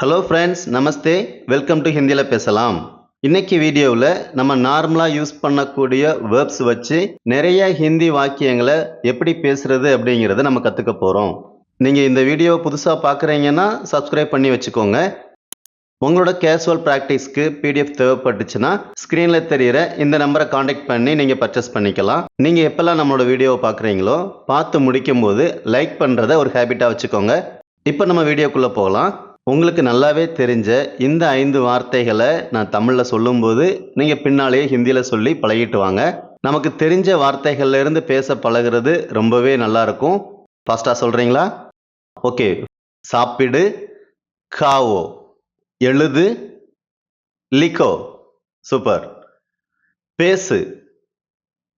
Hello friends namaste welcome to ஹிந்தியில் பேசலாம். இன்னைக்கு வீடியோவில் நம்ம நார்மலாக யூஸ் பண்ணக்கூடிய வேர்ப்ஸ் வச்சு நிறைய ஹிந்தி வாக்கியங்களை எப்படி பேசுறது அப்படிங்கிறத நம்ம கற்றுக்க போகிறோம் நீங்கள் இந்த வீடியோவை புதுசாக பார்க்குறீங்கன்னா சப்ஸ்கிரைப் பண்ணி வச்சுக்கோங்க. உங்களோட கேஷுவல் ப்ராக்டிஸ்க்கு பிடிஎஃப் தேவைப்பட்டுச்சுன்னா ஸ்க்ரீனில் தெரியிற இந்த நம்பரை காண்டாக்ட் பண்ணி நீங்கள் பர்ச்சேஸ் பண்ணிக்கலாம். நீங்கள் எப்போல்லாம் நம்மளோட வீடியோவை பார்க்குறீங்களோ பார்த்து முடிக்கும் போது லைக் பண்ணுறத ஒரு ஹேபிட்டாக வச்சுக்கோங்க. இப்போ நம்ம வீடியோக்குள்ளே போகலாம். உங்களுக்கு நல்லாவே தெரிஞ்ச இந்த ஐந்து வார்த்தைகளை நான் தமிழில் சொல்லும்போது நீங்கள் பின்னாலேயே ஹிந்தியில் சொல்லி பழகிட்டு வாங்க. நமக்கு தெரிஞ்ச வார்த்தைகள்லேருந்து பேச பழகுறது ரொம்பவே நல்லா இருக்கும். ஃபாஸ்ட்டாக சொல்கிறீங்களா ஓகே சாப்பிடு காவோ. எழுது லிக்கோ. சூப்பர் பேசு.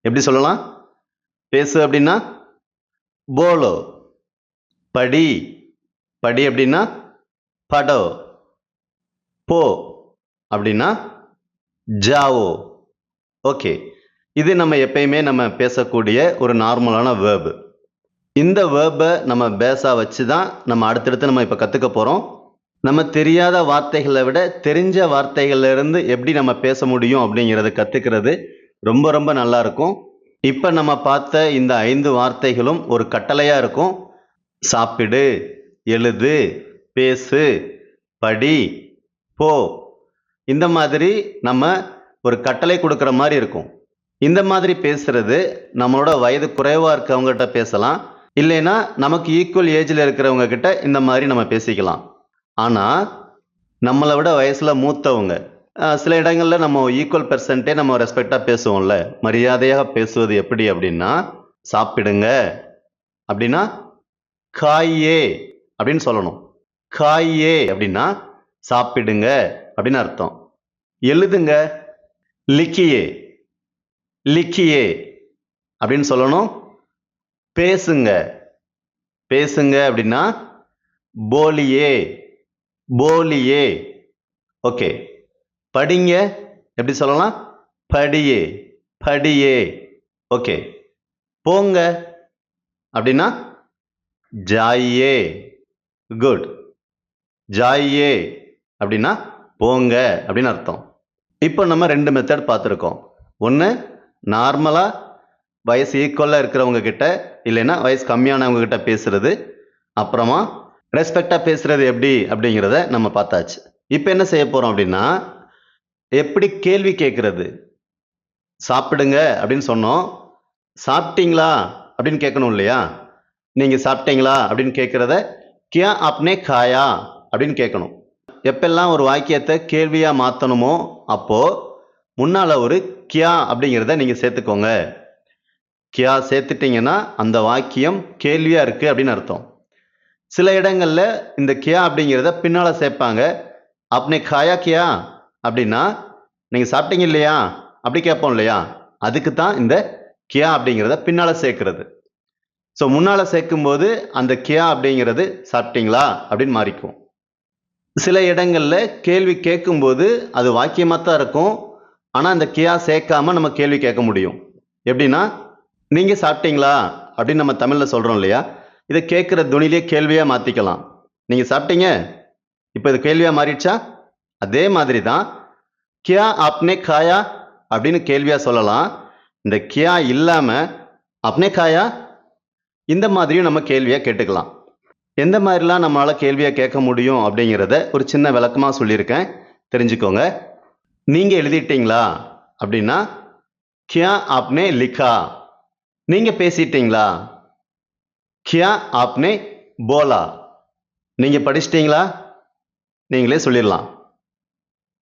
எப்படி சொல்லலாம்? பேசு அப்படின்னா போலோ. படி. படி அப்படின்னா படோ போ அப்படின்னா ஜாவோ. ஓகே. இது நம்ம எப்பயுமே நம்ம பேசக்கூடிய ஒரு நார்மலான வேர்பு இந்த வேர்பை நம்ம பேஸாக வச்சு தான் நம்ம அடுத்தடுத்து நம்ம இப்போ கற்றுக்க போகிறோம் நம்ம தெரியாத வார்த்தைகளை விட தெரிஞ்ச வார்த்தைகள்லேருந்து எப்படி நம்ம பேச முடியும் அப்படிங்கிறத கற்றுக்கிறது ரொம்ப ரொம்ப நல்லா இருக்கும். இப்போ நம்ம பார்த்த இந்த ஐந்து வார்த்தைகளும் ஒரு கட்டளையாக இருக்கும். சாப்பிடு எழுது பேசு படி போ. இந்த மாதிரி நம்ம ஒரு கட்டளை கொடுக்குற மாதிரி இருக்கும். இந்த மாதிரி பேசுறது நம்மளோட வயது குறைவாக இருக்கிறவங்ககிட்ட பேசலாம். இல்லைன்னா நமக்கு ஈக்குவல் ஏஜில் இருக்கிறவங்க கிட்ட இந்த மாதிரி நம்ம பேசிக்கலாம். ஆனால் நம்மளை விட வயசில் மூத்தவங்க சில இடங்களில் நம்ம ஈக்குவல் பெர்சன்ட்டே நம்ம ரெஸ்பெக்டாக பேசுவோம்ல. மரியாதையாக பேசுவது எப்படி அப்படின்னா சாப்பிடுங்க. அப்படின்னா காயே அப்படின்னு சொல்லணும். காயே அப்படின்னா சாப்பிடுங்க அப்படின்னு அர்த்தம். எழுதுங்க. லிக்கியே. லிக்கியே அப்படின்னு சொல்லணும். பேசுங்க. பேசுங்க அப்படின்னா போலியே. போலியே. ஓகே. படிங்க. எப்படி சொல்லலாம்? படியே. படியே. ஓகே. போங்க அப்படின்னா ஜாயே குட். ஜாயே அப்படின்னா போங்க அப்படின்னு அர்த்தம். இப்போ நம்ம ரெண்டு மெத்தட் பார்த்துருக்கோம். ஒன்று நார்மலாக வயசு ஈக்குவலாக இருக்கிறவங்க கிட்ட இல்லைன்னா வயசு கம்மியானவங்க கிட்ட பேசுறது. அப்புறமா ரெஸ்பெக்டாக பேசுறது எப்படி அப்படிங்கிறத நம்ம பார்த்தாச்சு. இப்போ என்ன செய்ய போகிறோம் அப்படின்னா எப்படி கேள்வி கேட்குறது? சாப்பிடுங்க அப்படின்னு சொன்னோம். சாப்பிட்டீங்களா அப்படின்னு கேட்கணும் இல்லையா? நீங்கள் சாப்பிட்டீங்களா அப்படின்னு கேட்குறத கியா அப்னே காயா? அப்படின்னு கேட்கணும். எப்பெல்லாம் ஒரு வாக்கியத்தை கேள்வியாக மாற்றணுமோ அப்போது முன்னால் ஒரு கியா அப்படிங்கிறத நீங்கள் சேர்த்துக்கோங்க. கியா சேர்த்துட்டிங்கன்னா அந்த வாக்கியம் கேள்வியாக இருக்குது அப்படின்னு அர்த்தம். சில இடங்களில் இந்த கியா அப்படிங்கிறத பின்னால் சேர்ப்பாங்க. அப்னே காயா கியா? அப்படின்னா நீங்கள் சாப்பிட்டீங்க இல்லையா? அப்படி கேட்போம் இல்லையா? அதுக்கு தான் இந்த கியா அப்படிங்கிறத பின்னால் சேர்க்கறது. ஸோ முன்னால் சேர்க்கும்போது அந்த கியா அப்படிங்கிறது சாப்பிட்டீங்களா? அப்படின்னு மாறிக்கும் சில இடங்களில் கேள்வி கேட்கும்போது அது வாக்கியமாக தான் இருக்கும். ஆனால் அந்த கியா சேர்க்காம நம்ம கேள்வி கேட்க முடியும். எப்படின்னா நீங்கள் சாப்பிட்டீங்களா? அப்படின்னு நம்ம தமிழில் சொல்கிறோம் இல்லையா? இதை கேட்குற துணிலே கேள்வியாக மாற்றிக்கலாம் நீங்கள் சாப்பிட்டீங்க? இப்போ இது கேள்வியாக மாறிடுச்சா? அதே மாதிரி தான் கியா அப்னே காயா? அப்படின்னு கேள்வியாக சொல்லலாம். இந்த கியா இல்லாமல் அப்னே காயா? இந்த மாதிரியும் நம்ம கேள்வியாக கேட்டுக்கலாம். எந்த மாதிரிலாம் நம்மளால் கேள்வியாக கேட்க முடியும் அப்படிங்கிறத ஒரு சின்ன விளக்கமாக சொல்லியிருக்கேன். தெரிஞ்சுக்கோங்க. நீங்கள் எழுதிட்டீங்களா? அப்படின்னா கியா ஆப்னே லிக்கா. நீங்கள் பேசிட்டீங்களா? கியா ஆப்னே போலா. நீங்கள் படிச்சிட்டீங்களா? நீங்களே சொல்லிடலாம்.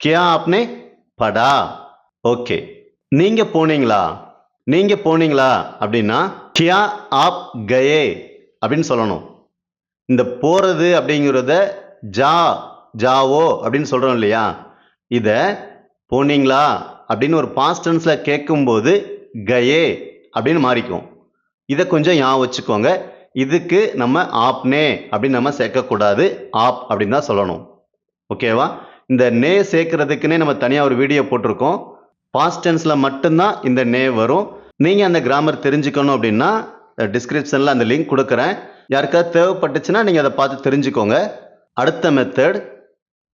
கியா ஆப்னே படா. ஓகே. நீங்கள் போனீங்களா? நீங்கள் போனீங்களா? அப்படின்னா கியா ஆப் கயே அப்படின்னு சொல்லணும். இந்த போகிறது அப்படிங்கிறத ஜா ஜாவோ அப்படின்னு சொல்கிறோம் இல்லையா? இதை போனீங்களா? அப்படின்னு ஒரு பாஸ்டன்ஸில் கேட்கும்போது கயே அப்படின்னு மாறிக்கும். இதை கொஞ்சம் ஞாபகம் வச்சுக்கோங்க. இதுக்கு நம்ம ஆப்னே அப்படின்னு நம்ம சேர்க்கக்கூடாது. ஆப் அப்படின்னு தான் சொல்லணும். ஓகேவா இந்த நே சேர்க்கறதுக்குன்னே நம்ம தனியாக ஒரு வீடியோ போட்டிருக்கோம். பாஸ்ட் டென்ஸில் மட்டும்தான் இந்த நே வரும். நீங்கள் அந்த கிராமர் தெரிஞ்சுக்கணும் அப்படின்னா டிஸ்கிரிப்ஷனில் அந்த லிங்க் கொடுக்குறேன். யாருக்காவது தேவைப்பட்டுச்சுன்னா நீங்கள் அதை பார்த்து தெரிஞ்சுக்கோங்க. அடுத்த மெத்தட்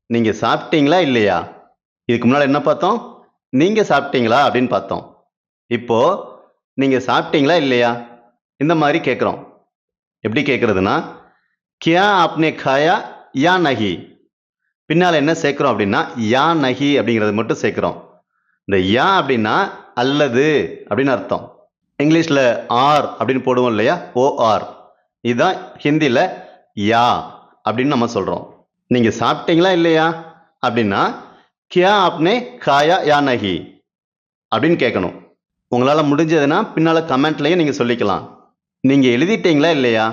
நீங்கள் சாப்பிட்டீங்களா இல்லையா? இதுக்கு முன்னால் என்ன பார்த்தோம்? நீங்கள் சாப்பிட்டீங்களா அப்படின்னு பார்த்தோம். இப்போது நீங்கள் சாப்பிட்டீங்களா இல்லையா? இந்த மாதிரி கேட்குறோம். எப்படி கேட்குறதுனா கியா ஆப்னே காயா? யா நகி பின்னால் என்ன சேர்க்குறோம் அப்படின்னா யா நகி அப்படிங்கிறது மட்டும் சேர்க்குறோம். இந்த யா அப்படின்னா அல்லது அப்படின்னு அர்த்தம். இங்கிலீஷில் ஆர் அப்படின்னு போடுவோம் இல்லையா? ஓஆர் இதுதான் ஹிந்தியில் யா அப்படின்னு நம்ம சொல்கிறோம் நீங்கள் சாப்பிட்டீங்களா இல்லையா? அப்படின்னா கியா ஆப்னே காயா யா நகி அப்படின்னு கேட்கணும். உங்களால் முடிஞ்சதுன்னா பின்னால் கமெண்ட்லையும் நீங்கள் சொல்லிக்கலாம். நீங்கள் எழுதிட்டீங்களா இல்லையா?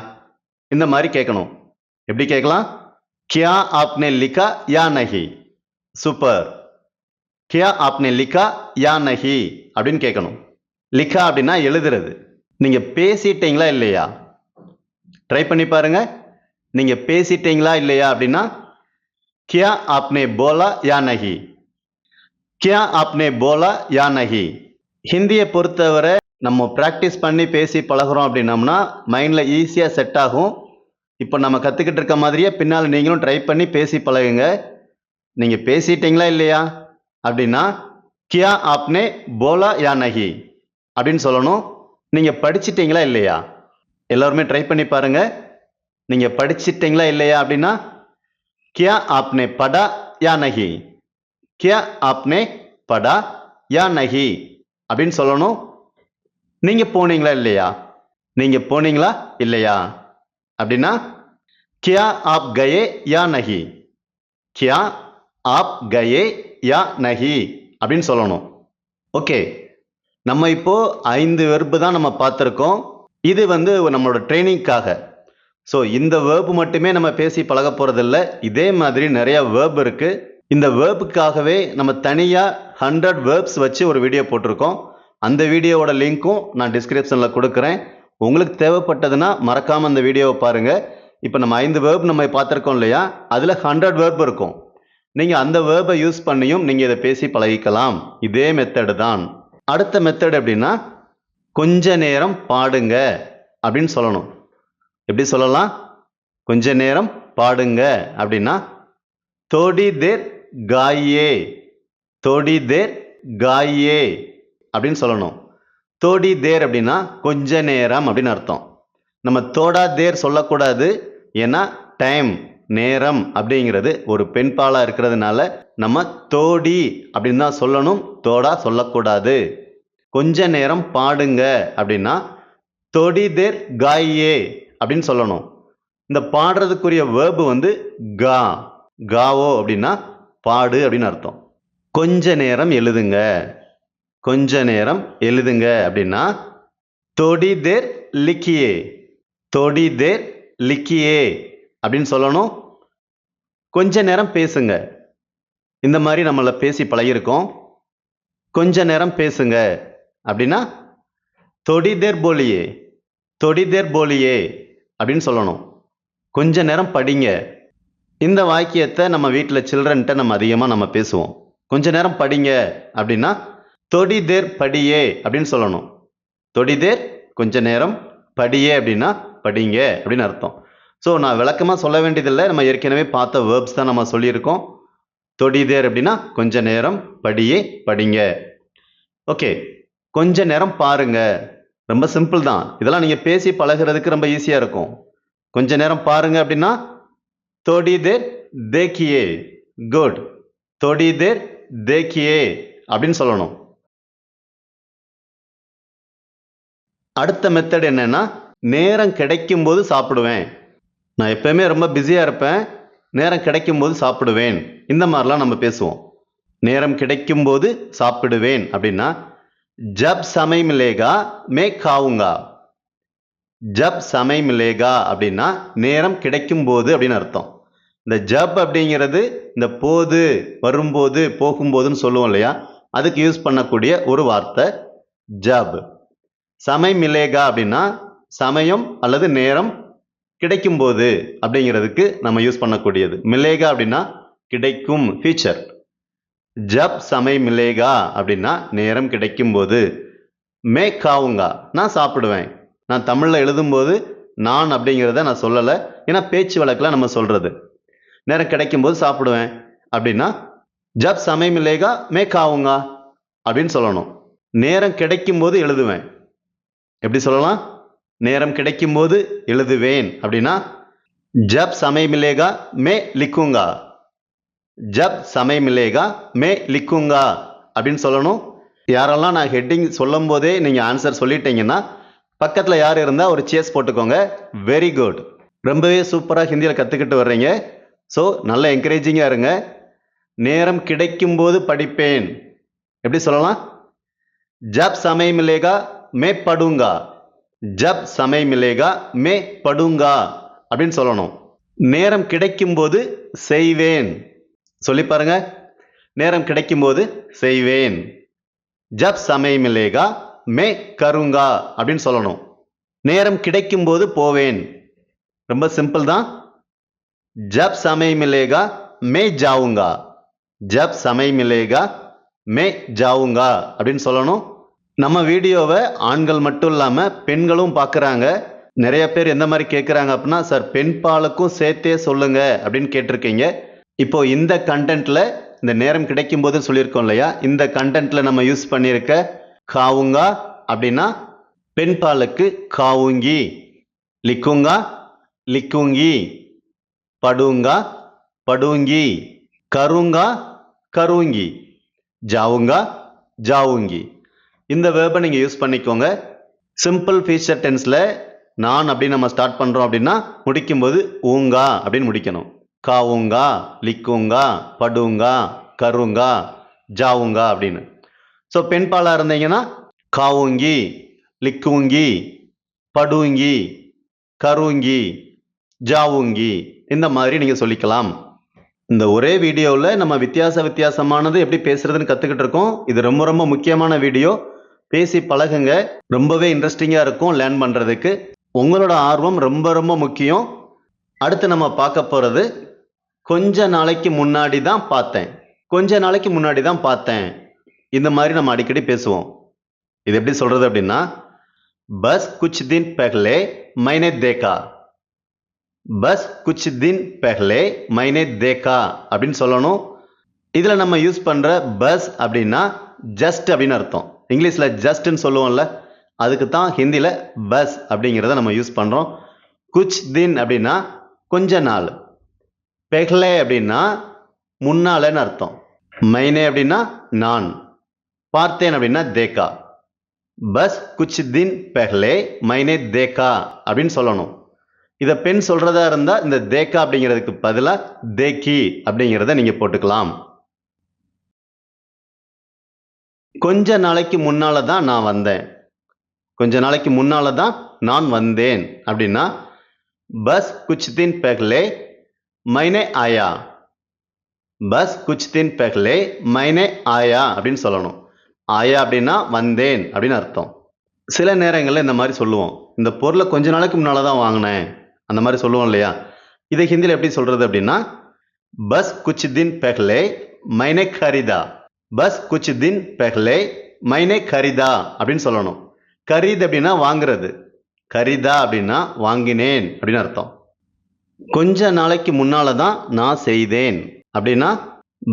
இந்த மாதிரி கேட்கணும். எப்படி கேட்கலாம்? கியா ஆப்னே லிக்கா யா நகி சூப்பர். கியா ஆப்னே லிக்கா யா நகி அப்படின்னு கேட்கணும். லிக்கா அப்படின்னா எழுதுறது. நீங்கள் பேசிட்டீங்களா இல்லையா? ட்ரை பண்ணி பாருங்கள் நீங்கள் பேசிட்டீங்களா இல்லையா அப்படின்னா கியா ஆப்னே போலா யா நகி கியா ஆப்னே போலா யா நகி ஹிந்தியை பொறுத்தவரை நம்ம ப்ராக்டிஸ் பண்ணி பேசி பழகுறோம் அப்படின்னம்னா மைண்டில் ஈஸியாக செட் ஆகும். இப்போ நம்ம கற்றுக்கிட்டு இருக்க மாதிரியே பின்னால் நீங்களும் ட்ரை பண்ணி பேசி பழகுங்க. நீங்கள் பேசிட்டீங்களா இல்லையா அப்படின்னா கியா ஆப்னே போலா யா நகி அப்படின்னு சொல்லணும். நீங்கள் படிச்சிட்டீங்களா இல்லையா? எல்லாருமே ட்ரை பண்ணி பாருங்கள் நீங்கள் படிச்சிட்டீங்களா இல்லையா அப்படின்னா கியா ஆப்னே படா யா நகி கியா ஆப்னே படா யா நகி அப்படின்னு சொல்லணும். நீங்கள் போனீங்களா இல்லையா? நீங்கள் போனீங்களா இல்லையா? அப்படின்னா கியா ஆப் கயே யா நகி கியா ஆப் கயே யா நகி அப்படின்னு சொல்லணும். ஓகே. நம்ம இப்போ ஐந்து வெறுப்பு தான் நம்ம பார்த்துருக்கோம். இது வந்து நம்மளோட ட்ரைனிங்க்காக. ஸோ இந்த வேர்ப் மட்டுமே நம்ம பேசி பழக போகிறதில்ல இதே மாதிரி நிறைய வேர்ப் இருக்குது இந்த வேர்புக்காகவே நம்ம தனியாக ஹண்ட்ரட் வேர்ப்ஸ் வச்சு ஒரு வீடியோ போட்டிருக்கோம். அந்த வீடியோவோட லிங்க்கும் நான் டிஸ்கிரிப்ஷனில் கொடுக்குறேன். உங்களுக்கு தேவைப்பட்டதுன்னா மறக்காமல் அந்த வீடியோவை பாருங்கள் இப்போ நம்ம ஐந்து வேர்ப் நம்ம பார்த்துருக்கோம் இல்லையா? அதில் ஹண்ட்ரட் வேர்ப் இருக்கும். நீங்கள் அந்த வேர்பை யூஸ் பண்ணியும் நீங்கள் இதை பேசி பழகிக்கலாம். இதே மெத்தடு தான். அடுத்த மெத்தட் எப்படின்னா கொஞ்ச நேரம் பாடுங்க அப்படின்னு சொல்லணும். எப்படி சொல்லலாம்? கொஞ்ச நேரம் பாடுங்க அப்படின்னா தோடி தேர் காயே தோடி தேர் காயே அப்படின்னு சொல்லணும். தோடி தேர் அப்படின்னா கொஞ்ச நேரம் அப்படின்னு அர்த்தம். நம்ம தோடா தேர் சொல்லக்கூடாது. ஏன்னா டைம் நேரம் அப்படிங்கிறது ஒரு பெண்பாலாக இருக்கிறதுனால நம்ம தோடி அப்படின்னு தான் சொல்லணும். தோடா சொல்லக்கூடாது. கொஞ்ச நேரம் பாடுங்க அப்படின்னா தொடிதேர் காயே அப்படின்னு சொல்லணும். இந்த பாடுறதுக்குரிய வேர்பு வந்து கா காவோ அப்படின்னா பாடு அப்படின்னு அர்த்தம். கொஞ்ச நேரம் எழுதுங்க. கொஞ்ச நேரம் எழுதுங்க அப்படின்னா தொடிதேர் லிக்கியே தொடிதேர் லிக்கியே அப்படின்னு சொல்லணும். கொஞ்ச நேரம் பேசுங்க. இந்த மாதிரி நம்மளை பேசி பழகியிருக்கோம். கொஞ்ச நேரம் பேசுங்க. அப்படின்னா தொடிதேர் போலியே தொடிதேர் போலியே அப்படின்னு சொல்லணும். கொஞ்ச நேரம் படிங்க. இந்த வாக்கியத்தை நம்ம வீட்டில் சில்ட்ரன்ட்ட நம்ம அதிகமாக நம்ம பேசுவோம். கொஞ்ச நேரம் படிங்க அப்படின்னா தொடிதேர் படியே அப்படின்னு சொல்லணும். தொடிதேர் கொஞ்ச நேரம் படியே அப்படின்னா படிங்க அப்படின்னு அர்த்தம். ஸோ நான் விளக்கமாக சொல்ல வேண்டியதில்லை. நம்ம ஏற்கனவே பார்த்த வேர்ப்ஸ் தான் நம்ம சொல்லியிருக்கோம். தொடிதேர் அப்படின்னா கொஞ்ச நேரம் படியே படிங்க. ஓகே கொஞ்ச நேரம் பாருங்க. ரொம்ப சிம்பிள் தான். இதெல்லாம் நீங்கள் பேசி பழகுறதுக்கு ரொம்ப ஈஸியாக இருக்கும். கொஞ்ச நேரம் பாருங்க அப்படின்னா தோடி தேர் தேக்கியே குட் தோடி தேர் தேக்கியே அப்படின்னு சொல்லணும். அடுத்த மெத்தட் என்னன்னா நேரம் கிடைக்கும் போது சாப்பிடுவேன். நான் எப்பயுமே ரொம்ப பிஸியாக இருப்பேன். நேரம் கிடைக்கும் போது சாப்பிடுவேன். இந்த மாதிரிலாம் நம்ம பேசுவோம். நேரம் கிடைக்கும் போது சாப்பிடுவேன் அப்படின்னா ஜப் சமை மிலேகா மே காவுங்கா. ஜப் சமை மிலேகா அப்படின்னா நேரம் கிடைக்கும் போது அப்படின்னு அர்த்தம். இந்த ஜப் அப்படிங்கிறது இந்த போது வரும்போது போகும்போதுன்னு சொல்லுவோம் இல்லையா? அதுக்கு யூஸ் பண்ணக்கூடிய ஒரு வார்த்தை ஜப். சமை மிலேகா அப்படின்னா சமயம் அல்லது நேரம் கிடைக்கும்போது அப்படிங்கிறதுக்கு நம்ம யூஸ் பண்ணக்கூடியது. மிலேகா அப்படின்னா கிடைக்கும் ஃபியூச்சர் ஜப் சமை மிலேகா அப்படின்னா நேரம் கிடைக்கும்போது. மே காவுங்கா நான் சாப்பிடுவேன். நான் தமிழில் எழுதும்போது நான் அப்படிங்கிறத நான் சொல்லலை. ஏன்னா பேச்சு வழக்கில் நம்ம சொல்கிறது நேரம் கிடைக்கும்போது சாப்பிடுவேன். அப்படின்னா ஜப் சமயம் இல்லைகா மே காவுங்கா அப்படின்னு சொல்லணும். நேரம் கிடைக்கும் போது எழுதுவேன். எப்படி சொல்லலாம்? நேரம் கிடைக்கும் போது எழுதுவேன் அப்படின்னா ஜப் சமயம் மில்லேகா மே லிக்குங்கா. ஜப் சமயம் மில்லேகா மே லிக்குங்கா அப்படின்னு சொல்லணும். யாரெல்லாம் நான் ஹெட்டிங் சொல்லும் போதே நீங்கள் ஆன்சர் சொல்லிட்டீங்கன்னா பக்கத்தில் யார் இருந்தால் ஒரு சேஸ் போட்டுக்கோங்க. வெரி குட் ரொம்பவே சூப்பராக ஹிந்தியில் கற்றுக்கிட்டு வர்றீங்க. ஸோ நல்ல என்கரேஜிங்காக இருங்க. நேரம் கிடைக்கும் போது படிப்பேன். எப்படி சொல்லலாம்? ஜப் சமயம் மிலேகா மே படுங்கா. ஜப் சமயம் மிலேகா மே படுங்கா அப்படின்னு சொல்லணும். நேரம் கிடைக்கும் போது செய்வேன். சொல்லி பாருங்க. நேரம் கிடைக்கும்போது செய்வேன். ஜப் சமயம் மிலேகா மே கருங்கா அப்படின்னு சொல்லணும். நேரம் கிடைக்கும் போது போவேன். ரொம்ப சிம்பிள் தான். ஜப் சமய மிலேகா மே ஜாவுங்கா. ஜப் சமய மிலேகா மே ஜாவுங்கா அப்படின்னு சொல்லணும். நம்ம வீடியோவை ஆண்கள் மட்டும் இல்லாமல் பெண்களும் பார்க்குறாங்க நிறைய பேர் எந்த மாதிரி கேட்குறாங்க அப்படின்னா சார் பெண் பாலுக்கும் சேர்த்தே சொல்லுங்க அப்படின்னு கேட்டிருக்கீங்க. இப்போ இந்த கண்டென்ட்ல இந்த நேரம் கிடைக்கும் போது சொல்லியிருக்கோம் இல்லையா? இந்த கண்டென்ட்ல நம்ம யூஸ் பண்ணியிருக்க காவுங்கா அப்படின்னா பெண் பாலுக்கு காவுங்கி லிக்குங்கா லிக்குங்கி படுங்கா படுங்கி கருங்கா கருங்கி ஜாவுங்கா ஜாவுங்கி. இந்த வேர்பை நீங்கள் யூஸ் பண்ணிக்கோங்க. சிம்பிள் ஃபியூச்சர் டென்ஸில் நான் அப்படின்னு நம்ம ஸ்டார்ட் பண்ணுறோம் அப்படின்னா முடிக்கும்போது ஊங்கா அப்படின்னு முடிக்கணும். காவுங்கா லிக்குங்கா படுங்கா கருங்கா ஜாவுங்கா அப்படின்னு. ஸோ பெண் பாலாக இருந்தீங்கன்னா காவுங்கி லிக்குங்கி படுங்கி கருங்கி ஜாவுங்கி இந்த மாதிரி நீங்கள் சொல்லிக்கலாம். இந்த ஒரே வீடியோவில் நம்ம வித்தியாச வித்தியாசமானது எப்படி பேசுறதுன்னு கற்றுக்கிட்டு இருக்கோம். இது ரொம்ப ரொம்ப முக்கியமான வீடியோ. பேசி பழகுங்க. ரொம்பவே இன்ட்ரெஸ்டிங்காக இருக்கும் லேர்ன் பண்ணுறதுக்கு உங்களோட ஆர்வம் ரொம்ப ரொம்ப முக்கியம். அடுத்து நம்ம பார்க்க போகிறது கொஞ்ச நாளைக்கு முன்னாடி தான் பார்த்தேன். கொஞ்ச நாளைக்கு முன்னாடி தான் பார்த்தேன். இந்த மாதிரி நம்ம அடிக்கடி பேசுவோம். இது எப்படி சொல்கிறது அப்படின்னா பஸ் குச் தின் பெஹ்லே மைனே தேக்கா பஸ் குச் தின் பெஹ்லே மைனே தேக்கா அப்படின்னு சொல்லணும். இதில் நம்ம யூஸ் பண்ணுற பஸ் அப்படின்னா ஜஸ்ட் அப்படின்னு அர்த்தம். இங்கிலீஷில் ஜஸ்ட்னு சொல்லுவோம்ல அதுக்கு தான் ஹிந்தியில் பஸ் அப்படிங்கிறத நம்ம யூஸ் பண்ணுறோம் குச் தின் அப்படின்னா கொஞ்ச நாள். பெஹ்லே அப்படின்னா முன்னாலன்னு அர்த்தம். மைனே அப்படின்னா நான். பார்த்தேன் அப்படின்னா தேக்கா பஸ் குச் தின் பெஹ்லே மைனே தேக்கா அப்படின்னு சொல்லணும். இதை பெண் சொல்றதா இருந்தால் இந்த தேக்கா அப்படிங்கிறதுக்கு பதிலாக தேக்கி அப்படிங்கிறத நீங்கள் போட்டுக்கலாம். கொஞ்ச நாளைக்கு முன்னால தான் நான் வந்தேன். கொஞ்ச நாளைக்கு முன்னால தான் நான் வந்தேன் அப்படின்னா பஸ் குச் தின் பெஹ்லே மைனே ஆயா. பஸ் குச் தின் பெஹ்லே மைனே ஆயா அப்படின்னு சொல்லணும். ஆயா அப்படின்னா வந்தேன் அப்படின்னு அர்த்தம். சில நேரங்களில் இந்த மாதிரி சொல்லுவோம். இந்த பொருளை கொஞ்ச நாளைக்கு முன்னால் தான் வாங்கினேன். அந்த மாதிரி சொல்லுவோம் இல்லையா? இதை ஹிந்தியில் எப்படி சொல்கிறது அப்படின்னா பஸ் குச் தின் பெஹ்லே மைனே கரிதா. பஸ் குச் தின் பெஹ்லே மைனே கரிதா அப்படின்னு சொல்லணும். கரீத் அப்படின்னா வாங்குறது. கரிதா அப்படின்னா வாங்கினேன் அப்படின்னு அர்த்தம். கொஞ்ச நாளைக்கு முன்னால தான் நான் செய்தேன். அப்படின்னா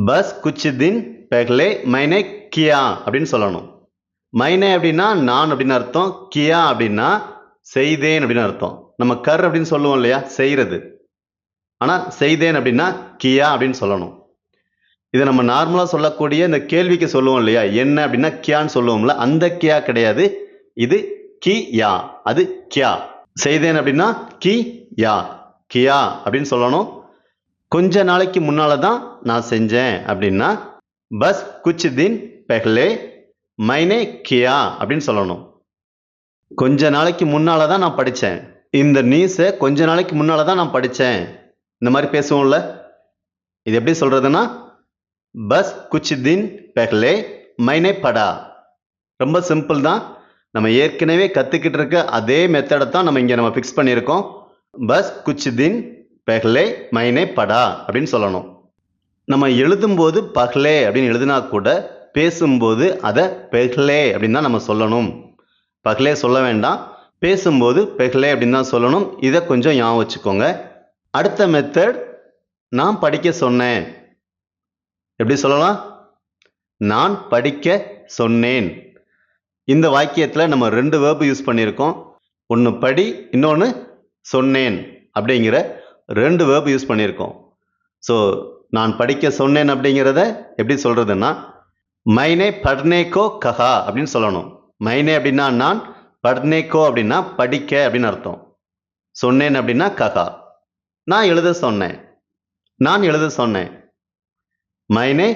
பஸ் குச்சிதின் தின் பெஹ்லே மைனே கியா அப்படின்னு சொல்லணும். மைனே அப்படின்னா நான் அப்படின்னு அர்த்தம் கியா அப்படின்னா செய்தேன் அப்படின்னு அர்த்தம். நம்ம கர் அப்படின்னு சொல்லுவோம் இல்லையா செய்கிறது ஆனால் செய்தேன் அப்படின்னா கியா அப்படின்னு சொல்லணும். இதை நம்ம நார்மலாக சொல்லக்கூடிய இந்த கேள்விக்கு சொல்லுவோம் இல்லையா என்ன அப்படின்னா கியான்னு சொல்லுவோம்ல அந்த கியா கிடையாது. இது கி யா அது கியா. செய்தேன் அப்படின்னா கி யா கியா அப்படின்னு சொல்லணும். கொஞ்ச நாளைக்கு முன்னால தான் நான் செஞ்சேன் அப்படின்னா பஸ் குச் தின் பெஹ்லே மைனே கியா அப்படின்னு சொல்லணும். கொஞ்ச நாளைக்கு முன்னால தான் நான் படித்தேன் இந்த நியூஸை கொஞ்ச நாளைக்கு முன்னால தான் நான் படித்தேன் இந்த மாதிரி பேசுவோம்ல? இது எப்படி சொல்றதுன்னா பஸ் குச் தின் பெஹ்லே மைனே படா. ரொம்ப சிம்பிள் தான். நம்ம ஏற்கனவே கற்றுக்கிட்டு இருக்க அதே மெத்தடை தான் நம்ம இங்கே நம்ம ஃபிக்ஸ் பண்ணியிருக்கோம். பஸ் குச்சிதின் பெஹ்லே மைனே படா அப்படின்னு சொல்லணும். நம்ம எழுதும்போது பஹ்லே அப்படின்னு எழுதினா கூட பேசும்போது அதை பெஹ்லே அப்படின்னு தான் நம்ம சொல்லணும். பஹ்லே சொல்ல வேண்டாம். பேசும்போது பெஹ்லே அப்படின்னு தான் சொல்லணும். இதை கொஞ்சம் ஞாபகம் வச்சுக்கோங்க. அடுத்த மெத்தட் நான் படிக்க சொன்னேன். எப்படி சொல்லலாம்? நான் படிக்க சொன்னேன். இந்த வாக்கியத்தில் நம்ம ரெண்டு வேர்பு யூஸ் பண்ணியிருக்கோம். ஒன்று படி இன்னொன்று சொன்னேன் அப்படிங்கிற ரெண்டு வேர்ப் யூஸ் பண்ணியிருக்கோம். ஸோ நான் படிக்க சொன்னேன் அப்படிங்கிறத எப்படி சொல்கிறதுன்னா மைனே பட்னேக்கோ கஹா அப்படின்னு சொல்லணும். மைனே அப்படின்னா நான் பட்னேக்கோ அப்படின்னா படிக்க அப்படின்னு அர்த்தம். சொன்னேன் அப்படின்னா கஹா. நான் எழுத சொன்னேன். நான் எழுத சொன்னேன். மைனே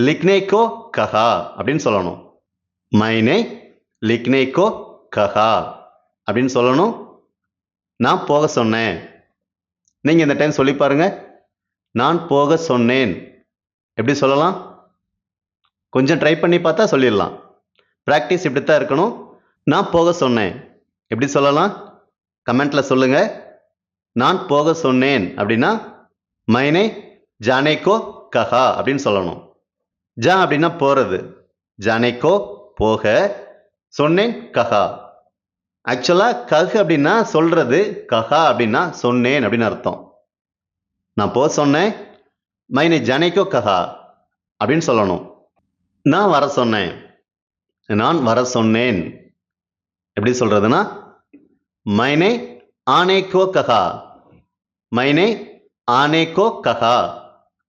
லிக்னேகோ கஹா அப்படின்னு சொல்லணும். மைனே லிக்னேகோ கஹா அப்படின்னு சொல்லணும். நான் போக சொன்னேன். நீங்கள் இந்த டைம் சொல்லி பாருங்க. நான் போக சொன்னேன். எப்படி சொல்லலாம்? கொஞ்சம் ட்ரை பண்ணி பார்த்தா சொல்லிடலாம். ப்ராக்டிஸ் இப்படி தான் இருக்கணும். நான் போக சொன்னேன். எப்படி சொல்லலாம்? கமெண்ட்டில் சொல்லுங்கள் நான் போக சொன்னேன் அப்படின்னா மைனே ஜானேக்கோ கஹா அப்படின்னு சொல்லணும். ஜா அப்படின்னா போகிறது ஜானேக்கோ போக சொன்னேன் கஹா ஆக்சுவலாக கஹ் அப்படின்னா சொல்கிறது கஹா அப்படின்னா சொன்னேன் அப்படின்னு அர்த்தம். நான் போக சொன்னேன் மைனே ஜனைக்கோ கஹா அப்படின்னு சொல்லணும். நான் வர சொன்னேன் நான் வர சொன்னேன். எப்படி சொல்கிறதுன்னா மைனே ஆனேக்கோ கஹா மைனே ஆனேக்கோ கஹா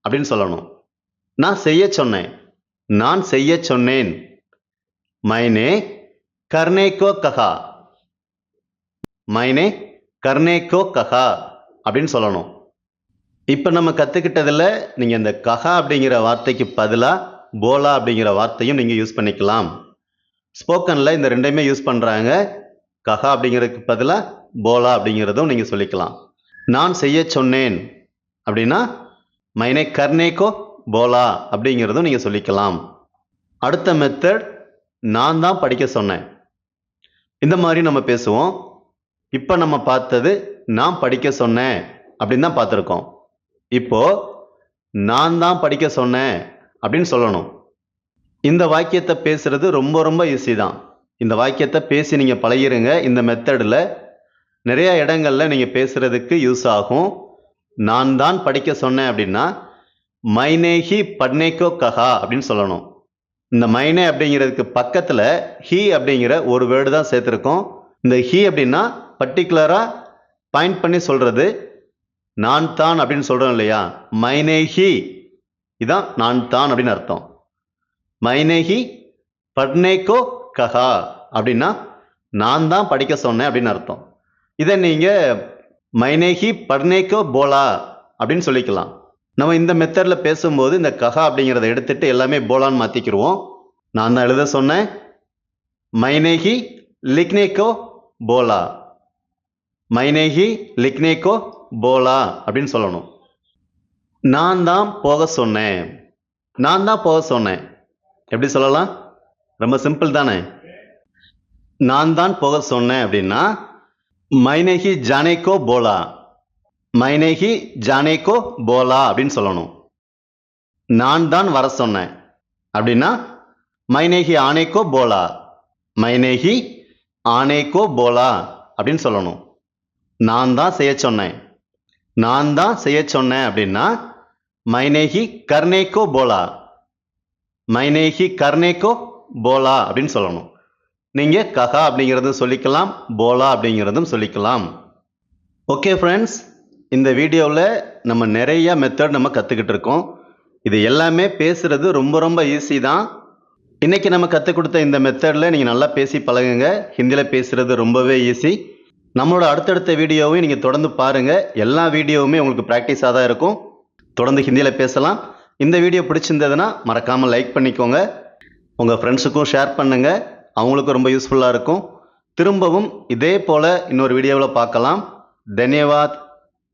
அப்படின்னு சொல்லணும். நான் செய்ய சொன்னேன் நான் செய்ய சொன்னேன். மைனே கர்னேக்கோ கஹா. மைனே கர்னேக்கோ கஹா அப்படின்னு சொல்லணும். இப்போ நம்ம கற்றுக்கிட்டதில் நீங்கள் இந்த கஹா அப்படிங்கிற வார்த்தைக்கு பதிலாக போலா அப்படிங்கிற வார்த்தையும் நீங்கள் யூஸ் பண்ணிக்கலாம். ஸ்போக்கனில் இந்த ரெண்டையுமே யூஸ் பண்ணுறாங்க கஹா அப்படிங்கிறதுக்கு பதிலாக போலா அப்படிங்கிறதும் நீங்கள் சொல்லிக்கலாம். நான் செய்ய சொன்னேன் அப்படின்னா மைனே கர்னேக்கோ போலா அப்படிங்கிறதும் நீங்கள் சொல்லிக்கலாம். அடுத்த மெத்தட் நான் தான் படிக்க சொன்னேன். இந்த மாதிரி நம்ம பேசுவோம். இப்போ நம்ம பார்த்தது நான் படிக்க சொன்னேன் அப்படின்னு தான் பார்த்துருக்கோம். இப்போ நான் தான் படிக்க சொன்னேன் அப்படின்னு சொல்லணும். இந்த வாக்கியத்தை பேசுறது ரொம்ப ரொம்ப ஈஸி தான். இந்த வாக்கியத்தை பேசி நீங்கள் பழகிருங்க. இந்த மெத்தடில் நிறைய இடங்களில் நீங்கள் பேசுறதுக்கு யூஸ் ஆகும். நான் தான் படிக்க சொன்னேன் அப்படின்னா மைனேஹி பட்னேக்கோ கஹா அப்படின்னு சொல்லணும். இந்த மைனே அப்படிங்கிறதுக்கு பக்கத்தில் ஹி அப்படிங்கிற ஒரு வேர்டு தான் சேர்த்துருக்கோம். இந்த ஹி அப்படின்னா பர்டிகுலராக பாயிண்ட் பண்ணி சொல்கிறது நான் தான் அப்படின்னு சொல்கிறோம் இல்லையா? மைனேஹி இதான் நான் தான் அப்படின்னு அர்த்தம். மைனேஹி பட்னேகோ கஹா. அப்படின்னா நான் தான் படிக்க சொன்னேன் அப்படின்னு அர்த்தம். இதை நீங்கள் மைனேஹி பட்னேகோ போலா அப்படின்னு சொல்லிக்கலாம். நம்ம இந்த மெத்தடில் பேசும்போது இந்த கஹா அப்படிங்கிறத எடுத்துட்டு எல்லாமே போலான்னு மாற்றிக்கிடுவோம் நான் தான் எழுத சொன்னேன். மைனேஹி லிக்னேகோ போலா. மைனேஹி லிக்னேகோ போலா அப்படின்னு சொல்லணும். நான் தான் போக சொன்னேன். நான் தான் போக சொன்னேன். எப்படி சொல்லலாம்? ரொம்ப சிம்பிள் தானே. நான் தான் போக சொன்னேன் அப்படின்னா மைனேஹி ஜானேகோ போலா. மைனேஹி ஜானேகோ போலா அப்படின்னு சொல்லணும். நான் தான் வர சொன்னேன். அப்படின்னா மைனேஹி ஆனேக்கோ போலா. மைனேஹி ஆனேக்கோ போலா அப்படின்னு சொல்லணும். நான் தான் செய்ய சொன்னேன். நான் தான் செய்ய சொன்னேன் அப்படின்னா மைனேஹி கர்னேக்கோ போலா. மைனேஹி கர்னேக்கோ போலா அப்படின்னு சொல்லணும். நீங்கள் கஹா அப்படிங்கிறதும் சொல்லிக்கலாம் போலா அப்படிங்கிறதும் சொல்லிக்கலாம். ஓகே ஃப்ரெண்ட்ஸ் இந்த வீடியோவில் நம்ம நிறைய மெத்தட் நம்ம கற்றுக்கிட்டு இருக்கோம். இது எல்லாமே பேசுகிறது ரொம்ப ரொம்ப ஈஸி தான். இன்றைக்கி நம்ம கற்றுக் கொடுத்த இந்த மெத்தடில் நீங்கள் நல்லா பேசி பழகுங்க. ஹிந்தியில் பேசுகிறது ரொம்பவே ஈஸி நம்மளோட அடுத்தடுத்த வீடியோவையும் நீங்கள் தொடர்ந்து பாருங்கள் எல்லா வீடியோவுமே உங்களுக்கு ப்ராக்டிஸாக தான் இருக்கும். தொடர்ந்து ஹிந்தியில் பேசலாம். இந்த வீடியோ பிடிச்சிருந்ததுன்னா மறக்காமல் லைக் பண்ணிக்கோங்க. உங்கள் ஃப்ரெண்ட்ஸுக்கும் ஷேர் பண்ணுங்கள் அவங்களுக்கும் ரொம்ப யூஸ்ஃபுல்லாக இருக்கும். திரும்பவும் இதே போல் இன்னொரு வீடியோவில் பார்க்கலாம். தன்யவாத்.